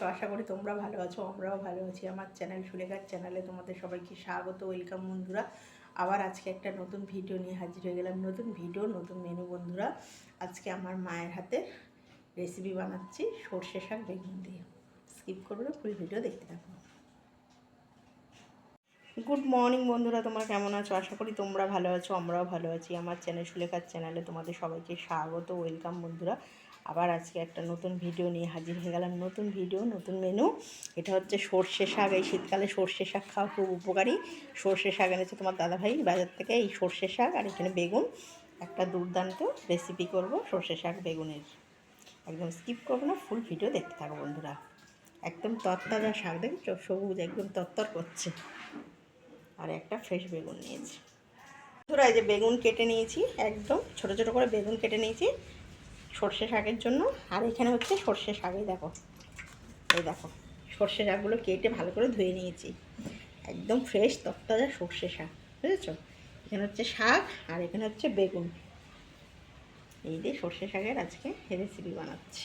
আছো? আশা করি তোমরা ভালো আছো, আমরাও ভালো আছি। আমার চ্যানেল সুলেখার চ্যানেলে তোমাদের সবাইকে স্বাগত, ওয়েলকাম বন্ধুরা। আবার আজকে একটা নতুন ভিডিও নিয়ে হাজির হয়ে গেলাম। নতুন ভিডিও, নতুন মেনু বন্ধুরা। আজকে আমার মায়ের হাতে রেসিপি বানাচ্ছি সর্ষে শাক বেগুন দিয়ে। স্কিপ করবে ফুল ভিডিও দেখতে থাকো। গুড মর্নিং বন্ধুরা, তোমরা কেমন আছো? আশা করি তোমরা ভালো আছো, আমরাও ভালো আছি। আমার চ্যানেল সুলেখার চ্যানেলে তোমাদের সবাইকে স্বাগত, ওয়েলকাম বন্ধুরা। আবার আজকে একটা নতুন ভিডিও নিয়ে হাজির হয়ে গেলাম। নতুন ভিডিও নতুন মেনু এটা হচ্ছে সর্ষে শাক। এই শীতকালে সর্ষে শাক খাওয়া খুব উপকারী। সর্ষে শাক এনেছে তোমার দাদাভাই বাজার থেকে। এই সর্ষে শাক আর এখানে বেগুন। একটা দুর্দান্ত রেসিপি করব সর্ষে শাক বেগুনের। একদম স্কিপ করব না ফুল ভিডিও দেখতে থাকো বন্ধুরা। একদম তরতাজা শাক, দেখছ? সবুজ, একদম তরতর করছে। আর একটা ফ্রেশ বেগুন নিয়েছি। বন্ধুরা, এই যে বেগুন কেটে নিয়েছি। একদম ছোট ছোট করে বেগুন কেটে নিয়েছি। সর্ষে শাকের জন্য। আর এখানে হচ্ছে সর্ষে শাকই দেখো। এই দেখো, সর্ষে শাকগুলো কেটে ভালো করে ধুয়ে নিয়েছি। একদম ফ্রেশ তত্তাজা সর্ষে শাক, বুঝেছ? এখানে হচ্ছে শাক আর এখানে হচ্ছে বেগুন। এই দিয়ে সর্ষে শাকের আজকে রেসিপি বানাচ্ছি।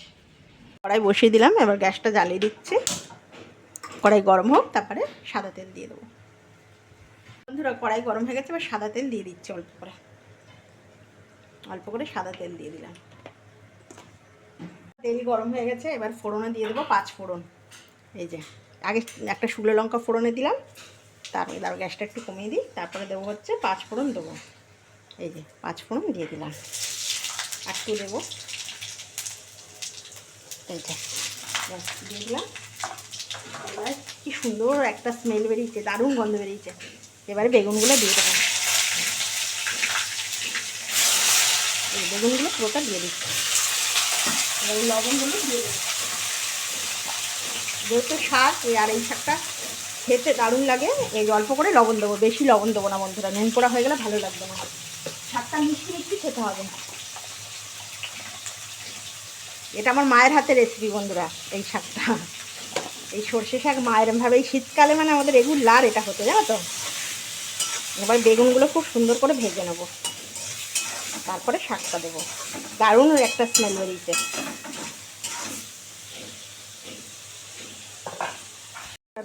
কড়াই বসিয়ে দিলাম, এবার গ্যাসটা জ্বালিয়ে দিচ্ছি। কড়াই গরম হোক, তারপরে সাদা তেল দিয়ে দেবো। বন্ধুরা, কড়াই গরম হয়ে গেছে, এবার সাদা তেল দিয়ে দিচ্ছি অল্প করে। অল্প করে সাদা তেল দিয়ে দিলাম। তেল গরম হয়ে গেছে, এবার ফোড়নে দিয়ে দেবো পাঁচ ফোড়ন। এই যে, আগে একটা শুকনো লঙ্কা ফোড়নে দিলাম তারপরে তার গ্যাসটা একটু কমিয়ে দিই, তারপরে দেবো হচ্ছে পাঁচ ফোড়ন দেবো। এই যে, পাঁচ ফোড়ন দিয়ে দিলাম। একটু দেবো। এই যে দিয়ে দিলাম। এবার কি সুন্দর একটা স্মেল বেরিয়েছে, দারুণ গন্ধ বেরিয়েছে। এবারে বেগুনগুলো দিয়ে দেবো। এই বেগুনগুলো পুরোটা দিয়ে দিচ্ছি। এই লবণগুলো দিয়ে দেবো যেহেতু শাক আর এই শাকটা খেতে দারুণ লাগে, এই অল্প করে লবণ দেবো, বেশি লবণ দেবো না বন্ধুরা, নুন পোড়া হয়ে গেলে ভালো লাগবে না। শাকটা মিষ্টি মিষ্টি খেতে হবে এটা আমার মায়ের হাতে রেসিপি বন্ধুরা, এই শাকটা। এই সর্ষে শাক মায়ের ভাবে এই শীতকালে মানে আমাদের রেগুলার এটা হতে, জানো তো? এবার বেগুনগুলো খুব সুন্দর করে ভেজে নেব। তারপরে শাকটা দেবো। দারুণ একটা স্মেল বেরিয়েছে।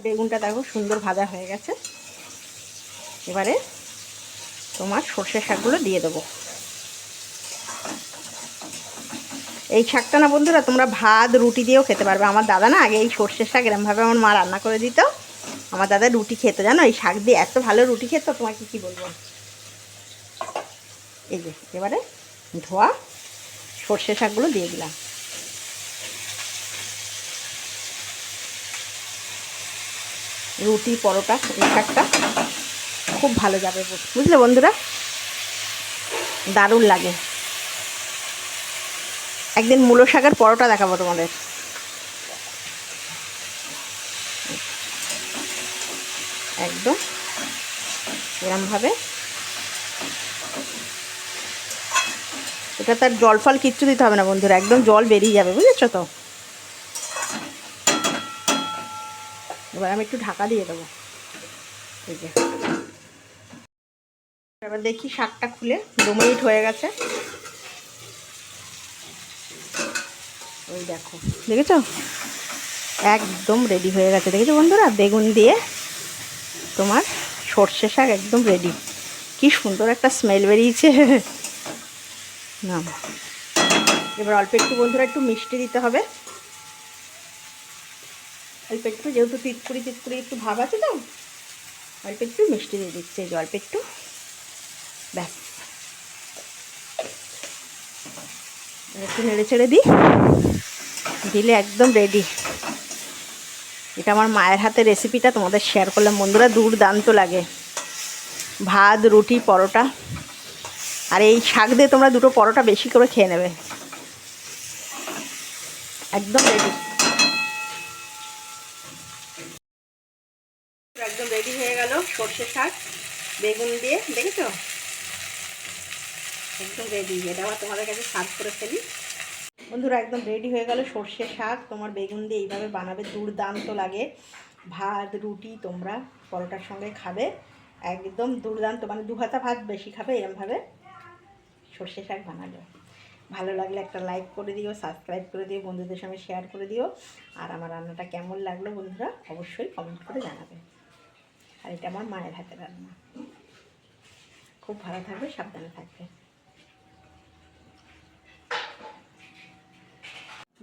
বেগুনটা দেখো সুন্দর ভাজা হয়ে গেছে। এবারে তোমার সর্ষে শাকগুলো দিয়ে দেবো। এই শাকটা না বন্ধুরা, তোমরা ভাত, রুটি দিয়েও খেতে পারবে। আমার দাদা না আগে এই সর্ষের শাক এরমভাবে আমার মা রান্না করে দিত। আমার দাদা রুটি খেত, জানো? এই শাক দিয়ে এত ভালো রুটি খেত, তোমাকে কি বলব? এই যে, এবারে ধোয়া সর্ষে শাকগুলো দিয়ে দিলাম। রুটি, পরোটা, এই শাকটা খুব ভালো যাবে বুঝলে বন্ধুরা? দারুণ লাগে। একদিন মূলো শাকের পরোটা দেখাবো তোমাদের। একদম এরমভাবে এটা তার জল ফল কিচ্ছু দিতে হবে না, বন্ধুরা। একদম জল বেরিয়ে যাবে, বুঝেছ তো? এবার আমি একটু ঢাকা দিয়ে দেবো। এবার দেখি শাকটা খুলে দু মিনিট হয়ে গেছে। ওই দেখো। দেখেছ? একদম রেডি হয়ে গেছে। দেখেছ বন্ধুরা? বেগুন দিয়ে তোমার সর্ষে শাক একদম রেডি কি সুন্দর একটা স্মেল বেরিয়েছে। না। এবার অল্প একটু বন্ধুরা একটু মিষ্টি দিতে হবে। অল্প একটু, যেহেতু তিতকুড়ি তিতকুড়ি একটু ভাব আছে তো, অল্প একটু মিষ্টি দিয়ে দিচ্ছে, এই অল্প একটু। ব্যাস। একটু নেড়ে ছেড়ে দিই। দিলে একদম রেডি এটা আমার মায়ের হাতে রেসিপিটা তোমাদের শেয়ার করলাম। বন্ধুরা, দুর্দান্ত লাগে। ভাত, রুটি, পরোটা। আর এই শাক দিয়ে তোমরা দুটো পরোটা বেশি করে খেয়ে নেবে। একদম রেডি একদম রেডি হয়ে গেল সর্ষে শাক, বেগুন দিয়ে, দেখেছ? একদম রেডি এটা আবার তোমাদের কাছে সার্ভ করে ফেলি। বন্ধুরা, একদম রেডি হয়ে গেল সর্ষে শাক, তোমার বেগুন দিয়ে এইভাবে বানাবে, দুর্দান্ত লাগে। ভাত, রুটি তোমরা পরোটার সঙ্গে খাবে, একদম দুর্দান্ত মানে দু হাতা ভাত বেশি খাবে এরমভাবে। সর্ষে শাক বানালে। ভালো লাগলে একটা লাইক করে দিও সাবস্ক্রাইব করে দিও, বন্ধুদের সঙ্গে শেয়ার করে দিও। আর আমার রান্নাটা কেমন লাগল বন্ধুরা, অবশ্যই কমেন্ট করে জানাবে। আর এটা আমার মায়ের হাতে রান্না। খুব ভালো থাকবে, সাবধানে থাকবে।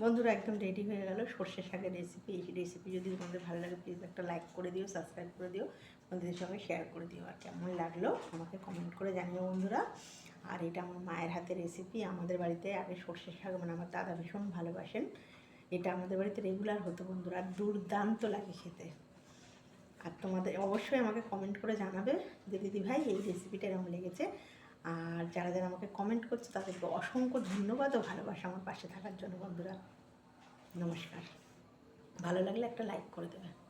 বন্ধুরা, একদম রেডি হয়ে গেল সর্ষে শাকের রেসিপি এই রেসিপি যদি তোমাদের ভালো লাগে প্লিজ একটা লাইক করে দিও সাবস্ক্রাইব করে দিও, বন্ধুদের সঙ্গে শেয়ার করে দিও। আর কেমন লাগল, আমাকে কমেন্ট করে জানিও বন্ধুরা। আর এটা আমার মায়ের হাতের রেসিপি আমাদের বাড়িতে আগে সর্ষে শাক মানে আমার দাদা ভীষণ ভালোবাসেন। এটা আমাদের বাড়িতে রেগুলার হতো বন্ধুরা, দুর্দান্ত লাগে খেতে। আর তোমাদের অবশ্যই আমাকে কমেন্ট করে জানাবে যে, দিদি ভাই, এই রেসিপিটা এরকম লেগেছে। আর যারা যারা আমাকে কমেন্ট করছে, তাদেরকে অসংখ্য ধন্যবাদ ও ভালোবাসা আমার পাশে থাকার জন্য বন্ধুরা। নমস্কার। ভালো লাগলে একটা লাইক করে দেবে।